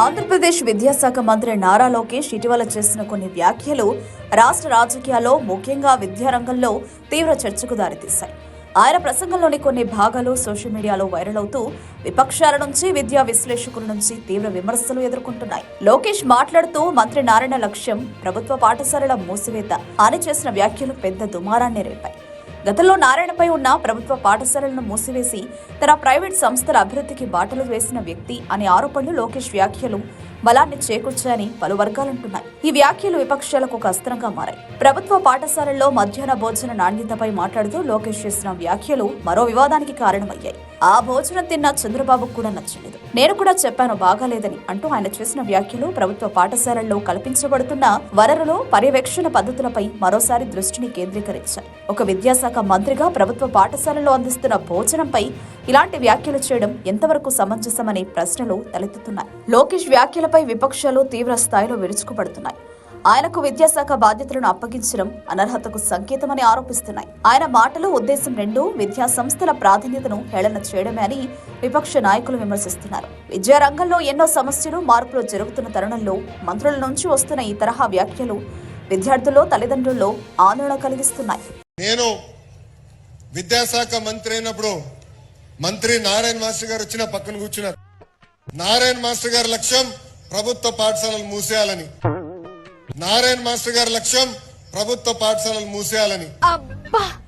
ఆంధ్రప్రదేశ్ విద్యాశాఖ మంత్రి నారా లోకేష్ ఇటీవల చేసిన కొన్ని వ్యాఖ్యలు రాష్ట్ర రాజకీయాల్లో ముఖ్యంగా విద్యారంగంలో తీవ్ర చర్చకు దారితీశాయి. ఆయన ప్రసంగంలోని కొన్ని భాగాలు సోషల్ మీడియాలో వైరల్ అవుతూ విపక్షాల నుంచి విద్యా విశ్లేషకుల నుంచి తీవ్ర విమర్శలు ఎదుర్కొంటున్నాయి. లోకేష్ మాట్లాడుతూ మంత్రి నారాయణ లక్ష్యం ప్రభుత్వ పాఠశాలల మూసివేత అని చేసిన వ్యాఖ్యలు పెద్ద దుమారాన్ని రేపాయి. గతంలో నారాయణపై ఉన్న ప్రభుత్వ పాఠశాలలను మూసివేసి తన ప్రైవేట్ సంస్థల అభివృద్ధికి బాటలు వేసిన వ్యక్తి అనే ఆరోపణలు లోకేష్ వ్యాఖ్యలు బలాన్ని చేకూర్చాయని పలు వర్గాలంటున్నాయి. ఈ వ్యాఖ్యలు విపక్షాలకు ఒక అస్త్రంగా మారాయి. ప్రభుత్వ పాఠశాలల్లో మధ్యాహ్న భోజన నాణ్యతపై మాట్లాడుతూ లోకేష్ చేసిన వ్యాఖ్యలు మరో వివాదానికి కారణమయ్యాయి. ఆ భోజనం తిన్న చంద్రబాబుకు కూడా నచ్చలేదు. నేను కూడా చెప్పాను బాగాలేదని అంటూ ఆయన చేసిన వ్యాఖ్యలు ప్రభుత్వ పాఠశాలల్లో కల్పించబడుతున్న వనరులు పర్యవేక్షణ పద్ధతులపై మరోసారి దృష్టిని కేంద్రీకరించాయి. ఒక విద్యాశాఖ మంత్రిగా ప్రభుత్వ పాఠశాలలో అందిస్తున్న భోజనంపై ఇలాంటి వ్యాఖ్యలు చేయడం ఎంతవరకు సమంజసమనే ప్రశ్నలు తలెత్తుతున్నాయి. లోకేష్ వ్యాఖ్యలపై విపక్షాలు తీవ్ర స్థాయిలో విరుచుకుపడుతున్నాయి. ఆయనకు విద్యాశాఖ బాధ్యతలను అప్పగించడం అనర్హతకు సంకేతమని ఆరోపిస్తున్నాయి. ఆయన మాటలు ఉద్దేశం రెండు విద్యా సంస్థల ప్రాధాన్యతను హేళన చేయడమే అని విపక్ష నాయకులు విమర్శిస్తున్నారు. విద్యారంగంలో ఎన్నో సమస్యలు మార్పులు జరుగుతున్న తరుణంలో మంత్రుల నుంచి వస్తున్న ఈ తరహా వ్యాఖ్యలు విద్యార్థుల్లో తల్లిదండ్రుల్లో ఆందోళన కలిగిస్తున్నాయి. నేను విద్యాశాఖ మంత్రి అయినప్పుడు మంత్రి నారాయణ మాస్టర్ గారు వచ్చిన పక్కన కూర్చున్నారు. నారాయణ మాస్టర్ గారి లక్ష్యం ప్రభుత్వ పాఠశాలలు మూసేయాలని. నారాయణ మాస్టర్ గారి లక్ష్యం ప్రభుత్వ పాఠశాలలు మూసేయాలని.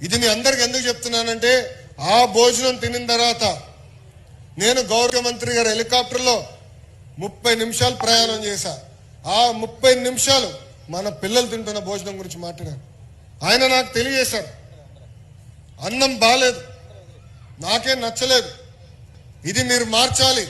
ఇది మీ అందరికి ఎందుకు చెప్తున్నానంటే ఆ భోజనం తినిన తర్వాత నేను గౌరవ మంత్రి గారి హెలికాప్టర్లో ముప్పై నిమిషాలు ప్రయాణం చేశా. ఆ ముప్పై నిమిషాలు మన పిల్లలు తింటున్న భోజనం గురించి మాట్లాడాను ఆయన నాకు తెలియజేశారు. అన్నం బాలేదు. నాకేం నచ్చలేదు. ఇది మీరు మార్చాలి.